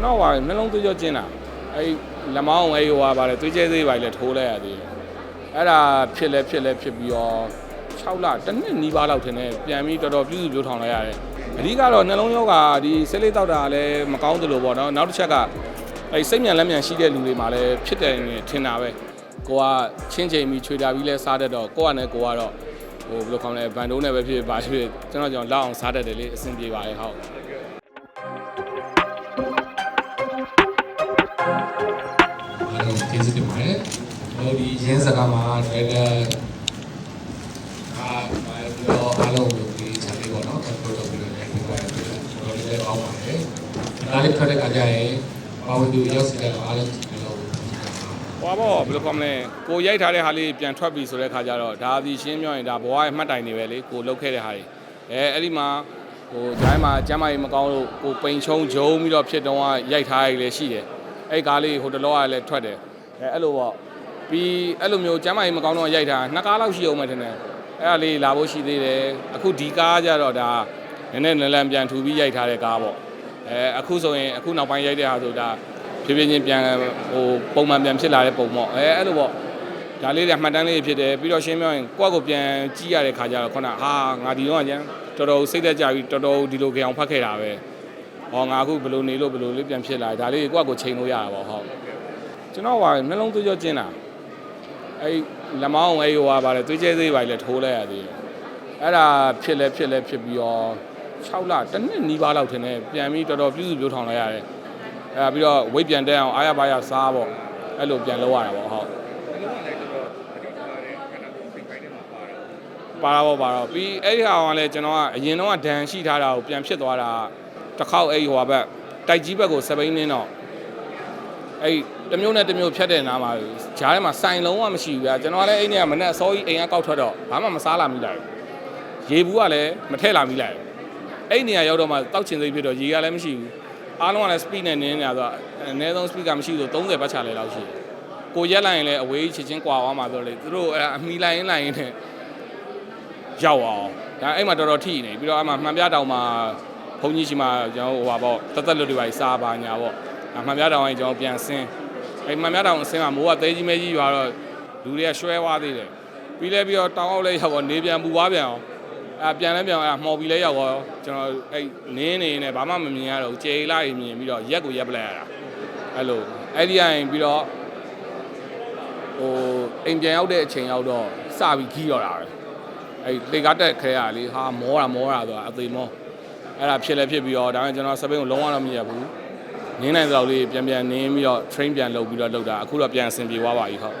ကျွန်တော်ကနှလုံးသွေးကြောကျင်းတာအဲ့လက်မောင်းအဲ့ဟိုဟာပါတယ်သွေးကျဲသေးပါလေထိုးလိုက်ရသေးတယ်အဲ့ဒါဖြစ်လဲဖြစ်လဲဖြစ်ပြီးတော့6လတစ်နှစ်နီးပါးလောက်ထင်တယ်ပြန်ပြီးတော်တော်ပြုစုပြောထောင်လိုက်ရတယ်အဓိကတော့နှလုံးယောဂါဒီဆေးလေးတောက်တာလည်းမကောင်းသလိုပေါ့နော်နောက်တစ်ချက်ကအဲ့စိတ်မြန်လက်မြန်ရှိတဲ့လူတွေမှာလည်းဖြစ်တယ်ထင်တာပဲကိုကချင်းချိန်ပြီးခြွေတာပြီးလဲစားတတ်တော့ကိုကနဲ့ကိုကတော့ဟိုဘယ်လိုခေါ်မလဲဘန်ဒိုးနဲ့ပဲဖြစ်ဖြစ်ပါဖြစ်ကျွန်တော်ကြောင့်လောက်အောင်စားတတ်တယ်လေအဆင်ပြေပါရဲ့ဟုတ် မှာဒရိုက်တာအားပါပြီးတော့အားလုံးကိုဒီချာလေးပေါ့နော်ကွန်ထရိုးလုပ်ပြီးတော့လည်းဒီပိုင်းပြီးတော့ကျွန်တော်တို့လည်းအောက်ပါတယ်။ဒါလေးထွက်တဲ့အခါကျရင်ပါဝင်သူရောက်စီတဲ့အားလုံးဒီလိုဟွာပေါ့ဘယ်လိုခေါ်မလဲကိုရိုက်ထားတဲ့ဟာလေးပြန်ထွက်ပြီဆိုတဲ့ခါကျတော့ဒါဒီရှင်းပြောရင်ဒါဘဝရဲ့မှတ်တိုင်တွေပဲလေကိုလုတ်ခဲ့တဲ့ဟာတွေအဲအဲ့ဒီမှာဟိုဂျိုင်းမှာကျမ်းမာရေးမကောင်းလို့ကိုပိန်ချုံဂျုံပြီးတော့ဖြစ်တော့ကရိုက်ထားရလေရှိတယ်အဲ့ကားလေးဟိုတလောကလည်းထွက်တယ်အဲအဲ့လိုပေါ့ ပြီးအဲ့လိုမျိုးကျမ်းမာရေးမကောင်းတော့ရိုက်ထားနှစ်ကားလောက်ရှိအောင်မယ်ထင်တယ်အဲ့ဒါလေးလာဖို့ရှိသေးတယ်အခုဒီကားကျတော့ဒါနည်းနည်းနည်းလန်ပြန်ထူပြီးရိုက်ထားတဲ့ကားပေါ့အဲအခုဆိုရင်အခုနောက်ပိုင်းရိုက်တဲ့ဟာဆိုဒါဖြည်းဖြည်းချင်းပြန်ဟိုပုံမှန်ပြန်ဖြစ်လာတဲ့ပုံပေါ့အဲအဲ့လိုပေါ့ဒါလေးတွေမှတ်တမ်းလေးတွေဖြစ်တယ်ပြီးတော့ရှင်းပြောရင်ကိုယ့်ကိုပြန်ကြည့်ရတဲ့ခါကျတော့ခုနဟာငါဒီတော့ကျန်တော်တော်စိတ်သက်ကြပြီးတော်တော်ဒီလိုကြအောင်ဖတ်ခဲ့တာပဲဟောငါအခုဘယ်လိုနေလို့ဘယ်လိုလေးပြန်ဖြစ်လာဒါလေးကိုယ့်ကိုချိန်လို့ရတာပေါ့ဟုတ်ကျွန်တော်ကနှလုံးသွေးကြောကျင်းတာ အဲ့လက်မောင်းအဲ့ဟိုဟာပါတယ်သွေးကျဲသေးပါလေထိုးလိုက်ရသေးတယ်အဲ့ဒါဖြစ်လဲဖြစ်လဲဖြစ်ပြီးတော့6လတစ်နှစ်နီးပါးလောက်ထင်တယ်ပြန်ပြီးတော်တော်ပြုစုပြောထောင်လိုက်ရတယ်အဲပြီးတော့ဝိတ်ပြန်တက်အောင်အားရပါရစားပေါ့အဲ့လိုပြန်လုပ်ရတာပေါ့ဟုတ်ပါတော့ပါတော့ပြီးအဲ့ဒီဟာကလည်းကျွန်တော်ကအရင်တော့ဒန်ရှိထားတာကိုပြန်ဖြစ်သွားတာတစ်ခေါက်အဲ့ဟိုဘက်တိုက်ကြီးဘက်ကိုစပိန်နင်းတော့အဲ့ တစ်မျိုးနဲ့တစ်မျိုးဖြတ်တဲ့နားမှာဂျားထဲမှာစိုင်လုံးဝမရှိဘူးဗျာကျွန်တော်လည်းအဲ့နေ့ကမနေ့အစောကြီးအိမ်ကကောက်ထွက်တော့ဘာမှမစားလာမိလိုက်ဘူးရေဘူးကလည်းမထည့်လာမိလိုက်ဘူးအဲ့နေရာရောက်တော့မှတောက်ချင်စိတ်ဖြစ်တော့ရေကလည်းမရှိဘူးအားလုံးကလည်း speed နဲ့နင်းနေတာဆိုတော့အနည်းဆုံး speed ကမရှိဆို30ပတ်ချလဲလောက်ရှိတယ်။ကိုရက်လိုက်ရင်လည်းအဝေးချစ်ချင်းကွာသွားမှာဆိုတော့လေသူတို့အဲ့အမီလိုက်ရင်လိုက်ရင်နဲ့ရောက်အောင်ဒါအဲ့မှာတော်တော်ထိနေပြီးတော့အဲ့မှာမှန်ပြတောင်မှာဘုံကြီးရှိမှကျွန်တော်ဟိုပါပေါ့တသက်လွတ်တွေပါစားပါညာပေါ့အမှန်ပြတောင်ရင်ကျွန်တော်ပြန်ဆင်း အဲ့မှန်ပြတောင်အဆင်းမှာမိုးကသေးကြီးမဲကြီးရွာတော့လူတွေကရွှဲသွားသေးတယ်ပြီးလဲပြီးတော့တောင်အောင်လဲရောက်တော့နေပြန်ပူသွားပြန်အောင်အဲပြန်လဲပြန်အဲမှော်ပြီးလဲရောက်တော့ကျွန်တော်အဲနင်းနေနေဘာမှမမြင်ရတော့ကျေလိုက်မြင်ပြီးတော့ရက်ကိုရက်ပလိုက်ရတာအဲ့လိုအဲ့ဒီရင်ပြီးတော့ဟိုအိမ်ပြန်ရောက်တဲ့အချိန်ရောက်တော့စပြီးခီးတော့တာပဲအဲ့လေကားတက်ခဲရလေဟာမောတာမောတာဆိုတာအသေးမောအဲ့ဒါဖြစ်လဲဖြစ်ပြီးတော့ဒါပေမဲ့ကျွန်တော်စပိန်ကိုလုံးဝတော့မရဘူး နင်းနိုင်တဲ့လောက်လေးပြန်ပြန်နင်းပြီးတော့ train ပြန်လုပ်ပြီးတော့လုပ်တာအခုတော့ပြန်အဆင်ပြေသွားပါပြီဟုတ်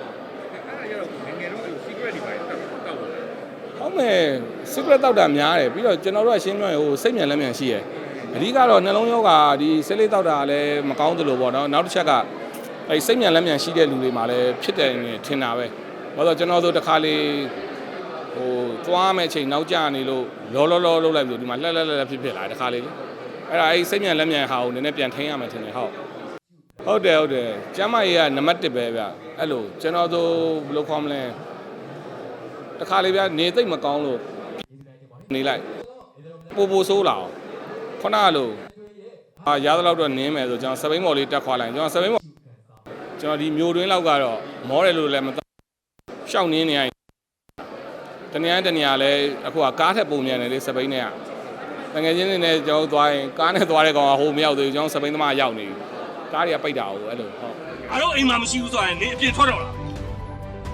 ဟုတ်မယ် secret တောက်တာများတယ်ပြီးတော့ကျွန်တော်တို့ကရှင်းပြရင်ဟိုစိတ်မြန်လက်မြန်ရှိရယ်အဓိကတော့နှလုံးယောဂါဒီဆေးလေးတောက်တာလည်းမကောင်းသလိုပေါ့နော်နောက်တစ်ချက်ကအဲစိတ်မြန်လက်မြန်ရှိတဲ့လူတွေမှာလည်းဖြစ်တယ်ထင်တာပဲဘာလို့ကျွန်တော်တို့တစ်ခါလေးဟိုသွားမဲ့အချိန်နောက်ကျနေလို့လောလောလောလုပ်လိုက်ပြီးဒီမှာလှက်လှက်လှက်ဖြစ်ဖြစ်လာတစ်ခါလေးလေ အဲ့ဒါအဲစိတ်မြန်လက်မြန်ဟာကိုနည်းနည်းပြန်ထိန်းရမယ်ထင်တယ်ဟုတ်ဟုတ်တယ်ဟုတ်တယ်ကျမ်းမကြီးကနံပါတ်1ပဲဗျအဲ့လိုကျွန်တော်တို့ဘယ်လိုခေါ်မလဲတခါလေးဗျာနေသိမ့်မကောင်းလို့နေလိုက်ပိုပိုဆိုးလာအောင်ခုနကလို့အာရသလောက်တော့နင်းမယ်ဆိုကျွန်တော်စပိန်ဘော်လေးတက်ခွာလိုက်ကျွန်တော်စပိန်ဘော်ကျွန်တော်ဒီမျိုးတွင်းလောက်ကတော့မောတယ်လို့လည်းမသိရှောက်နင်းနေရရင်တနေရာတနေရာလဲအခုကကားထက်ပုံမြန်တယ်လေစပိန်နဲ့က တကယ်ချင်းနေနဲ့ကျွန်တော်သွားရင်ကားနဲ့သွားတဲ့ကောင်ကဟိုမရောက်သေးဘူးကျွန်တော်စပိန်သမားရောက်နေပြီကားတွေကပိတ်တာဟုတ်အဲ့လိုဟုတ်အားလုံးအိမ်မှာမရှိဘူးဆိုရင်နေအပြင်ထွက်တော့လား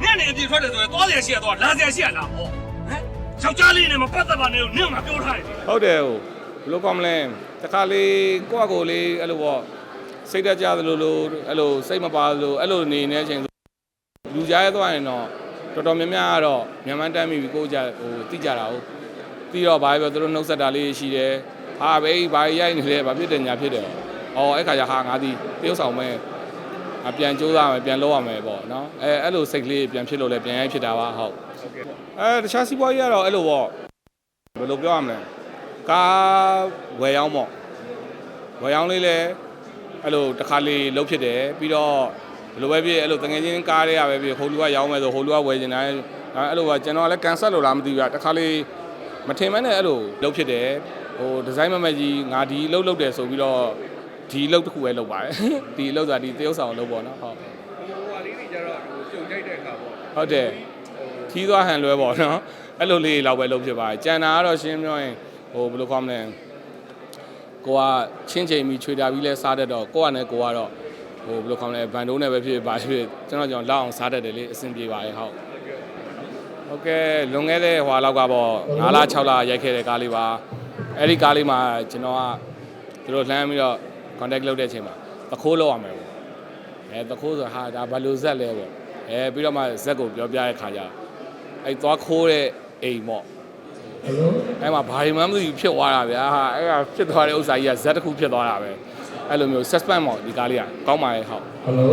။ညနေအပြင်ထွက်တယ်ဆိုရင်သွားစရာရှိရသွားလာစရာရှိရလားဟော။ဟမ်။ယောက်ျားလေးနဲ့မပတ်သက်ပါနဲ့လို့နင့်ကပြောထားတယ်လေဟုတ်တယ်ဟိုဘယ်လိုကောင်းမလဲတခါလေးကိုယ့်အကိုလေးအဲ့လိုပေါ့စိတ်တက်ကြသလိုလိုအဲ့လိုစိတ်မပါသလိုအဲ့လိုနေနေတဲ့အချိန်ဆိုလူကြားရသွားရင်တော့တော်တော်များများကတော့မြန်မာတမ်းမိပြီးကိုယ်ကြဟိုတိကြတာဟုတ် ပြီးတော့ဘာပဲပြောသူတို့နှုတ်ဆက်တာလေးရှိတယ်ဟာဘေးဘာရိုက်နေလဲဘာဖြစ်တယ်ညာဖြစ်တယ်အော်အဲ့ခါကျဟာငါဒီတရုပ်ဆောင်မဲ့အပြန်ကြိုးစားမယ်ပြန်လုပ်ရမယ်ပေါ့နော်အဲအဲ့လိုစိတ်ကလေးပြန်ဖြစ်လို့လဲပြန်ရိုက်ဖြစ်တာပါဟုတ်အဲတခြားစီးပွားရေးကတော့အဲ့လိုပေါ့ဘယ်လိုပြောရမလဲကားဝယ်ရောင်းပေါ့ဝယ်ရောင်းလေးလည်းအဲ့လိုတစ်ခါလေးလှုပ်ဖြစ်တယ်ပြီးတော့ဘယ်လိုပဲဖြစ်အဲ့လိုတငယ်ချင်းကားတွေကပဲဖြစ်ဟိုလူကရောင်းမယ်ဆိုဟိုလူကဝယ်နေတာအဲ့လိုကကျွန်တော်လည်းကန်ဆယ်လို့လားမသိဘူးကတစ်ခါလေး မထင်မဲနဲ့အဲ့လိုလှုပ်ဖြစ်တယ်ဟိုဒီဇိုင်းမမကြီးငါဒီလှုပ်လှုပ်တယ်ဆိုပြီးတော့ဒီအလုပ်တစ်ခုပဲလုပ်ပါတယ်ဒီအလုပ်ဆိုတာဒီတရုပ်ဆောင်အလုပ်ပေါ့နော်ဟုတ်ဟိုဟာလေးတွေကြတော့ဟိုကြုံကြိုက်တဲ့အခါပေါ့ဟုတ်တယ်ခီးသွားဟန်လွဲပေါ့နော်အဲ့လိုလေးလောက်ပဲလုပ်ဖြစ်ပါတယ်ကြံတာကတော့ရှင်းပြောရင်ဟိုဘယ်လိုခေါမလဲကိုကချင်းချိန်ပြီးချွေတာပြီးလဲစားတတ်တော့ကိုကနဲ့ကိုကတော့ဟိုဘယ်လိုခေါမလဲဘန်ဒိုးနဲ့ပဲဖြစ်ဖြစ်ပါဖြစ်ကျွန်တော်ကျွန်တော်လောက်အောင်စားတတ်တယ်လေအဆင်ပြေပါတယ်ဟုတ် ဟုတ်ကဲ့လွန်ခဲ့တဲ့ဟွာလောက်ကပေါ့9လ6လရိုက်ခဲ့တဲ့ကားလေးပါအဲ့ဒီကားလေးမှာကျွန်တော်ကသူတို့လှမ်းပြီးတော့ contact လုပ်တဲ့အချိန်မှာသခိုးလောက်ရမယ်ပေါ့အဲတခိုးဆိုဟာဒါဘယ်လိုဇက်လဲပေါ့အဲပြီးတော့မှဇက်ကိုပြောပြတဲ့ခါကျအဲသွားခိုးတဲ့အိမ်ပေါ့အဲမှာဘာမှမသိဘူးဖြစ်သွားတာဗျာဟာအဲကဖြစ်သွားတဲ့ဥစ္စာကြီးကဇက်တစ်ခုဖြစ်သွားတာပဲအဲ့လိုမျိုး suspense ပေါ့ဒီကားလေးကကောင်းပါရဲ့ဟုတ်ဟယ်လို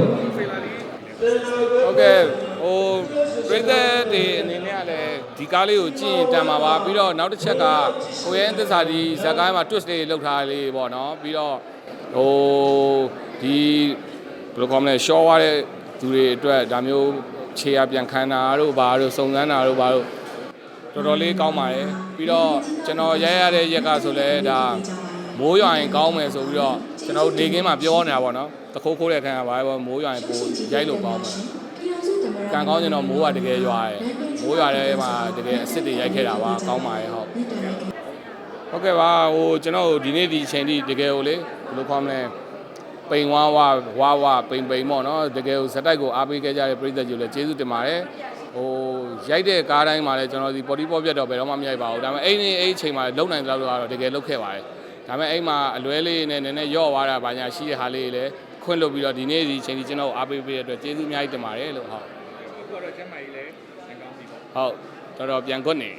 ဟုတ်ကဲ့ ဟိုပြည်သက်တွေအနေနဲ့ကလည်းဒီကားလေးကိုကြည့်ရင်တန်ပါပါပြီးတော့နောက်တစ်ချက်ကကိုရဲသစ္စာဒီဇက်ကိုင်းမှာ twist လေးလောက်ထားလေးပေါ့နော်ပြီးတော့ဟိုဒီဘယ်လိုခေါမလဲ short ရတဲ့သူတွေအတွက်ဒါမျိုးခြေရပြန်ခံတာတို့ဘာတို့စုံစမ်းတာတို့ဘာတို့တော်တော်လေးကောင်းပါတယ်ပြီးတော့ကျွန်တော်ရိုက်ရတဲ့ရက်ကဆိုလဲဒါမိုးရွာရင်ကောင်းမယ်ဆိုပြီးတော့ကျွန်တော်နေကင်းမှာပြောနေတာပေါ့နော်တခိုးခိုးတဲ့ခံရပါပဲမိုးရွာရင်ပိုရိုက်လို့ကောင်းမယ် ကံကောင်းကျင်တော့မိုးကတကယ်ရွာတယ်မိုးရွာတဲ့မှာတကယ်အစ်စ်တွေရိုက်ခဲ့တာပါကောင်းပါရဲ့ဟုတ်ဟုတ်ကဲ့ပါဟိုကျွန်တော်ဒီနေ့ဒီအချိန်ထိတကယ်ကိုလေဘယ်လိုခေါမလဲပိန်ဝါဝါဝါဝါပိန်ပိန်ပေါ့နော်တကယ်ကိုဇက်တိုက်ကိုအားပေးခဲ့ကြတဲ့ပရိသတ်ကြီးလည်းကျေးဇူးတင်ပါတယ်ဟိုရိုက်တဲ့ကားတိုင်းမှာလည်းကျွန်တော်ဒီပေါ်တီပေါ်ပြတ်တော့ဘယ်တော့မှမရိုက်ပါဘူးဒါပေမဲ့အဲ့ဒီအဲ့ဒီအချိန်မှာလုံနိုင်တဲ့လောက်တော့တကယ်လုတ်ခဲ့ပါတယ်ဒါပေမဲ့အဲ့မှာအလွဲလေးနဲ့နည်းနည်းရော့သွားတာဘာညာရှိတဲ့ဟာလေးလည်းခွင့်လွတ်ပြီးတော့ဒီနေ့ဒီအချိန်ထိကျွန်တော်အားပေးပေးတဲ့အတွက်ကျေးဇူးအများကြီးတင်ပါတယ်လို့ဟုတ်အခုက တော့ကျမ်းမာကြီးလဲငကောင်းပြီပေါ့ဟုတ်တော်တော်ပြန်ကွတ်နေ